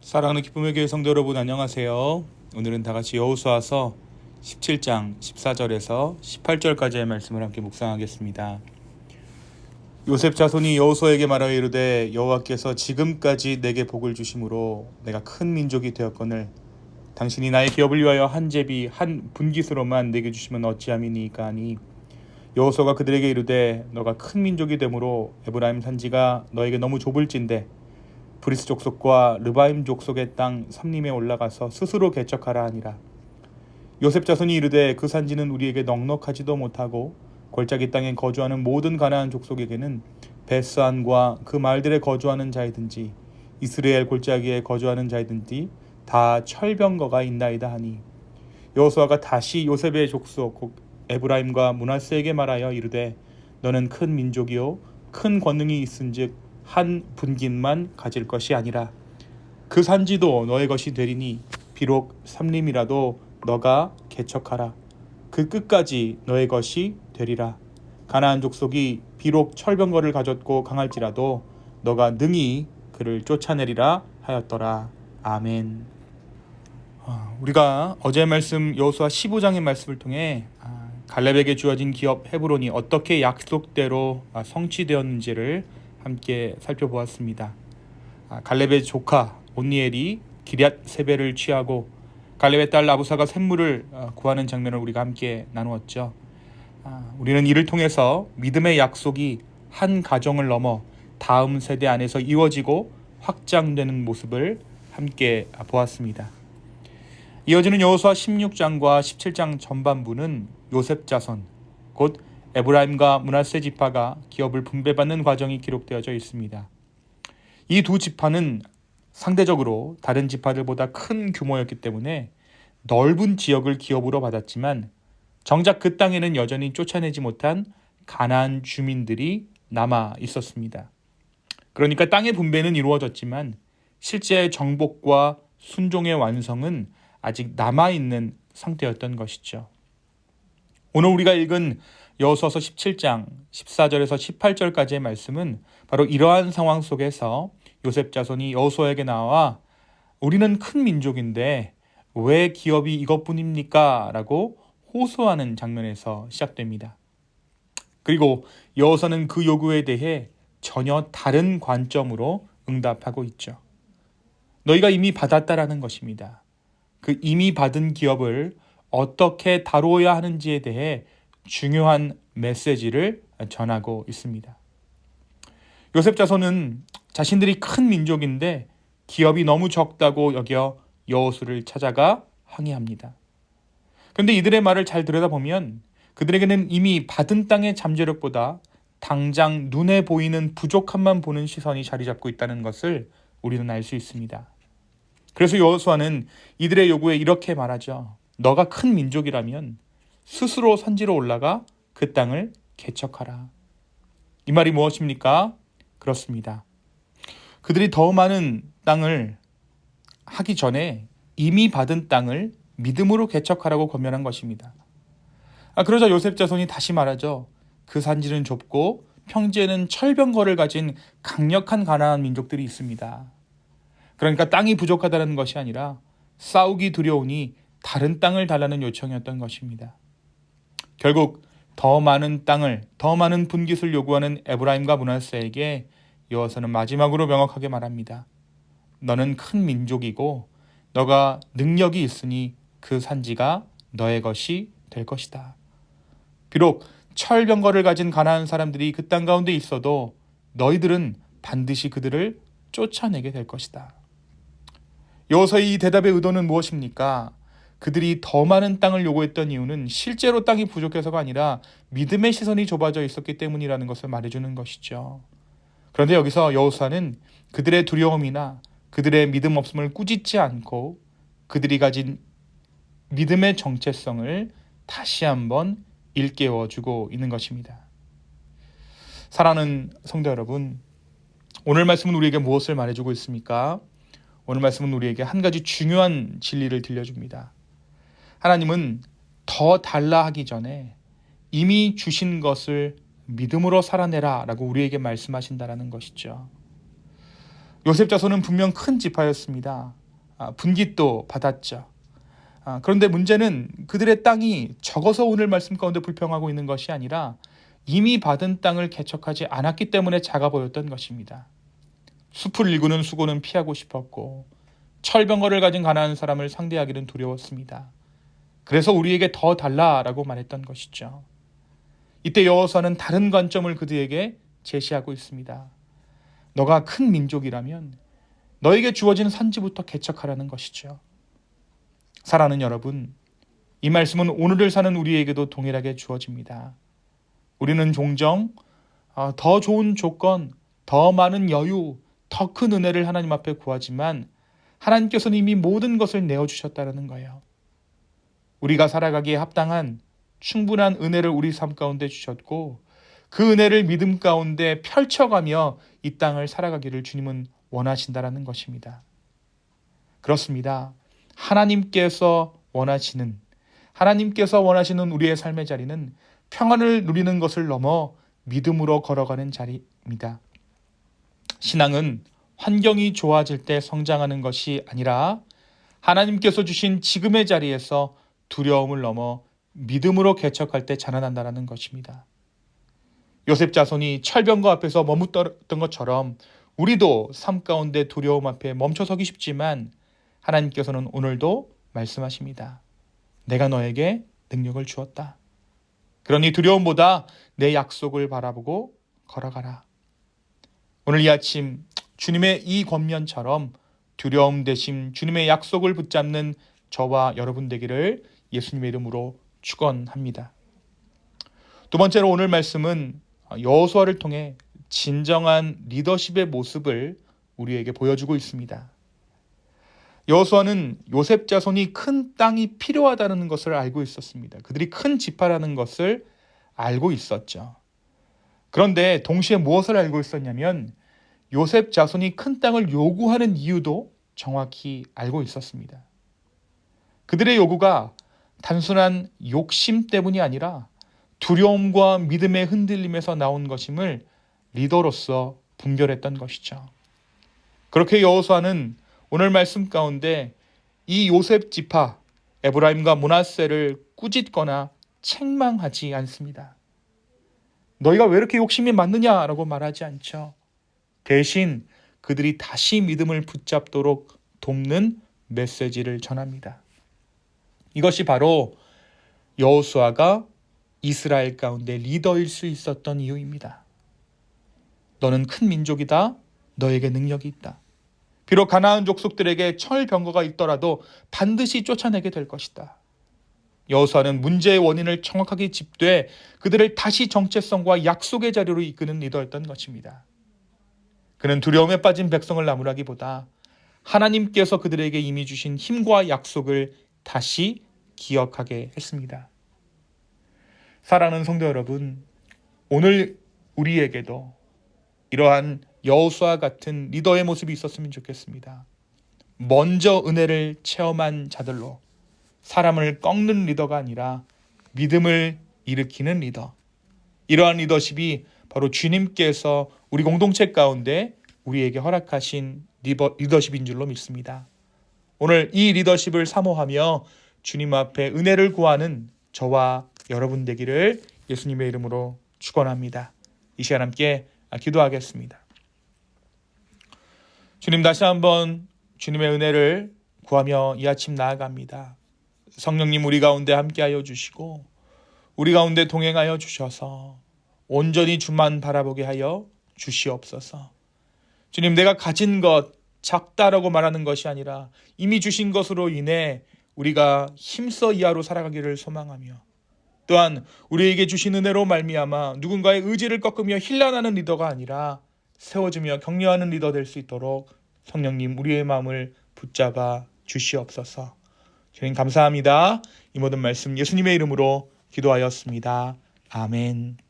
사랑하는 기쁨의 교회 성도 여러분 안녕하세요. 오늘은 다 같이 여호수아서 17장 14절에서 18절까지의 말씀을 함께 묵상하겠습니다. 요셉 자손이 여호수아에게 말하여 이르되 여호와께서 지금까지 내게 복을 주심으로 내가 큰 민족이 되었거늘 당신이 나의 기업을 위하여 한 제비 한 분깃으로만 내게 주시면 어찌함이니까 하니 여호수아가 그들에게 이르되 너가 큰 민족이 되므로 에브라임 산지가 너에게 너무 좁을진대 브리스 족속과 르바임 족속의 땅 삼림에 올라가서 스스로 개척하라 하니라. 요셉 자손이 이르되 그 산지는 우리에게 넉넉하지도 못하고 골짜기 땅에 거주하는 모든 가나안 족속에게는 베스안과 그 말들에 거주하는 자이든지 이스라엘 골짜기에 거주하는 자이든지 다 철병거가 있나이다 하니 여호수아가 다시 요셉의 족속 곧 에브라임과 문하세에게 말하여 이르되 너는 큰 민족이요 큰 권능이 있은즉 한 분깃만 가질 것이 아니라 그 산지도 너의 것이 되리니 비록 삼림이라도 너가 개척하라. 그 끝까지 너의 것이 되리라. 가나안 족속이 비록 철병거를 가졌고 강할지라도 너가 능히 그를 쫓아내리라 하였더라. 아멘. 아, 우리가 어제 말씀 여호수아 15장의 말씀을 통해 아, 갈렙에게 주어진 기업 헤브론이 어떻게 약속대로 아, 성취되었는지를 함께 살펴보았습니다. 아, 갈렙의 조카 온니엘이 기럇 세배를 취하고 갈렙의 딸 아부사가 샘물을 어, 구하는 장면을 우리가 함께 나누었죠. 아, 우리는 이를 통해서 믿음의 약속이 한 가정을 넘어 다음 세대 안에서 이어지고 확장되는 모습을 함께 보았습니다. 이어지는 여호수아 16장과 17장 전반부는 요셉 자손 곧 에브라임과 문하세 지파가 기업을 분배받는 과정이 기록되어져 있습니다. 이 두 지파는 상대적으로 다른 지파들보다 큰 규모였기 때문에 넓은 지역을 기업으로 받았지만 정작 그 땅에는 여전히 쫓아내지 못한 가난안 주민들이 남아 있었습니다. 그러니까 땅의 분배는 이루어졌지만 실제 정복과 순종의 완성은 아직 남아 있는 상태였던 것이죠. 오늘 우리가 읽은 여호수아서 17장 14절에서 18절까지의 말씀은 바로 이러한 상황 속에서 요셉 자손이 여호수아에게 나와 우리는 큰 민족인데 왜 기업이 이것뿐입니까? 라고 호소하는 장면에서 시작됩니다. 그리고 여호수아는 그 요구에 대해 전혀 다른 관점으로 응답하고 있죠. 너희가 이미 받았다라는 것입니다. 그 이미 받은 기업을 어떻게 다루어야 하는지에 대해 중요한 메시지를 전하고 있습니다. 요셉 자손은 자신들이 큰 민족인데 기업이 너무 적다고 여겨 여호수를 찾아가 항의합니다. 그런데 이들의 말을 잘 들여다보면 그들에게는 이미 받은 땅의 잠재력보다 당장 눈에 보이는 부족함만 보는 시선이 자리 잡고 있다는 것을 우리는 알 수 있습니다. 그래서 여호수아는 이들의 요구에 이렇게 말하죠. 너가 큰 민족이라면 스스로 선지로 올라가 그 땅을 개척하라. 이 말이 무엇입니까? 그렇습니다. 그들이 더 많은 땅을 하기 전에 이미 받은 땅을 믿음으로 개척하라고 권면한 것입니다. 아, 그러자 요셉 자손이 다시 말하죠. 그 산지는 좁고 평지에는 철병거를 가진 강력한 가난한 민족들이 있습니다. 그러니까 땅이 부족하다는 것이 아니라 싸우기 두려우니 다른 땅을 달라는 요청이었던 것입니다. 결국 더 많은 땅을 더 많은 분깃을 요구하는 에브라임과 문하세에게 여호와서는 마지막으로 명확하게 말합니다. 너는 큰 민족이고 너가 능력이 있으니 그 산지가 너의 것이 될 것이다. 비록 철병거를 가진 가난한 사람들이 그 땅 가운데 있어도 너희들은 반드시 그들을 쫓아내게 될 것이다. 여호서의 이 대답의 의도는 무엇입니까? 그들이 더 많은 땅을 요구했던 이유는 실제로 땅이 부족해서가 아니라 믿음의 시선이 좁아져 있었기 때문이라는 것을 말해주는 것이죠. 그런데 여기서 여호수아는 그들의 두려움이나 그들의 믿음 없음을 꾸짖지 않고 그들이 가진 믿음의 정체성을 다시 한번 일깨워 주고 있는 것입니다. 사랑하는 성도 여러분, 오늘 말씀은 우리에게 무엇을 말해주고 있습니까? 오늘 말씀은 우리에게 한 가지 중요한 진리를 들려줍니다. 하나님은 더 달라 하기 전에 이미 주신 것을 믿음으로 살아내라 라고 우리에게 말씀하신다라는 것이죠. 요셉 자손은 분명 큰 지파였습니다. 아, 분깃도 받았죠. 아, 그런데 문제는 그들의 땅이 적어서 오늘 말씀 가운데 불평하고 있는 것이 아니라 이미 받은 땅을 개척하지 않았기 때문에 작아 보였던 것입니다. 숲을 일구는 수고는 피하고 싶었고 철병거를 가진 가난한 사람을 상대하기는 두려웠습니다. 그래서 우리에게 더 달라라고 말했던 것이죠. 이때 여호수아는 다른 관점을 그들에게 제시하고 있습니다. 너가 큰 민족이라면 너에게 주어진 산지부터 개척하라는 것이죠. 사랑하는 여러분, 이 말씀은 오늘을 사는 우리에게도 동일하게 주어집니다. 우리는 종종 어, 더 좋은 조건, 더 많은 여유, 더 큰 은혜를 하나님 앞에 구하지만 하나님께서는 이미 모든 것을 내어주셨다는 거예요. 우리가 살아가기에 합당한 충분한 은혜를 우리 삶 가운데 주셨고 그 은혜를 믿음 가운데 펼쳐가며 이 땅을 살아가기를 주님은 원하신다라는 것입니다. 그렇습니다. 하나님께서 원하시는 하나님께서 원하시는 우리의 삶의 자리는 평안을 누리는 것을 넘어 믿음으로 걸어가는 자리입니다. 신앙은 환경이 좋아질 때 성장하는 것이 아니라 하나님께서 주신 지금의 자리에서 두려움을 넘어 믿음으로 개척할 때 자라난다는 것입니다. 요셉 자손이 철병거 앞에서 머뭇던 것처럼 우리도 삶 가운데 두려움 앞에 멈춰서기 쉽지만 하나님께서는 오늘도 말씀하십니다. 내가 너에게 능력을 주었다. 그러니 두려움보다 내 약속을 바라보고 걸어가라. 오늘 이 아침 주님의 이 권면처럼 두려움 대신 주님의 약속을 붙잡는 저와 여러분 되기를 예수님의 이름으로 축원합니다. 두 번째로 오늘 말씀은 여호수아를 통해 진정한 리더십의 모습을 우리에게 보여주고 있습니다. 여호수아는 요셉 자손이 큰 땅이 필요하다는 것을 알고 있었습니다. 그들이 큰 지파라는 것을 알고 있었죠. 그런데 동시에 무엇을 알고 있었냐면 요셉 자손이 큰 땅을 요구하는 이유도 정확히 알고 있었습니다. 그들의 요구가 단순한 욕심 때문이 아니라 두려움과 믿음의 흔들림에서 나온 것임을 리더로서 분별했던 것이죠. 그렇게 여호수아는 오늘 말씀 가운데 이 요셉 지파 에브라임과 문하세를 꾸짖거나 책망하지 않습니다. 너희가 왜 이렇게 욕심이 많느냐라고 말하지 않죠. 대신 그들이 다시 믿음을 붙잡도록 돕는 메시지를 전합니다. 이것이 바로 여호수아가 이스라엘 가운데 리더일 수 있었던 이유입니다. 너는 큰 민족이다. 너에게 능력이 있다. 비록 가나안 족속들에게 철병거가 있더라도 반드시 쫓아내게 될 것이다. 여호수아는 문제의 원인을 정확하게 짚되 그들을 다시 정체성과 약속의 자리로 이끄는 리더였던 것입니다. 그는 두려움에 빠진 백성을 나무라기보다 하나님께서 그들에게 이미 주신 힘과 약속을 다시 기억하게 했습니다. 사랑하는 성도 여러분, 오늘 우리에게도 이러한 여호수아 같은 리더의 모습이 있었으면 좋겠습니다. 먼저 은혜를 체험한 자들로 사람을 꺾는 리더가 아니라 믿음을 일으키는 리더. 이러한 리더십이 바로 주님께서 우리 공동체 가운데 우리에게 허락하신 리더십인 줄로 믿습니다. 오늘 이 리더십을 사모하며 주님 앞에 은혜를 구하는 저와 여러분 되기를 예수님의 이름으로 축원합니다. 이 시간 함께 기도하겠습니다. 주님 다시 한번 주님의 은혜를 구하며 이 아침 나아갑니다. 성령님 우리 가운데 함께하여 주시고 우리 가운데 동행하여 주셔서 온전히 주만 바라보게 하여 주시옵소서. 주님 내가 가진 것 작다라고 말하는 것이 아니라 이미 주신 것으로 인해 우리가 힘써 이하로 살아가기를 소망하며 또한 우리에게 주신 은혜로 말미암아 누군가의 의지를 꺾으며 힐난하는 리더가 아니라 세워주며 격려하는 리더 될 수 있도록 성령님 우리의 마음을 붙잡아 주시옵소서. 주님 감사합니다. 이 모든 말씀 예수님의 이름으로 기도하였습니다. 아멘.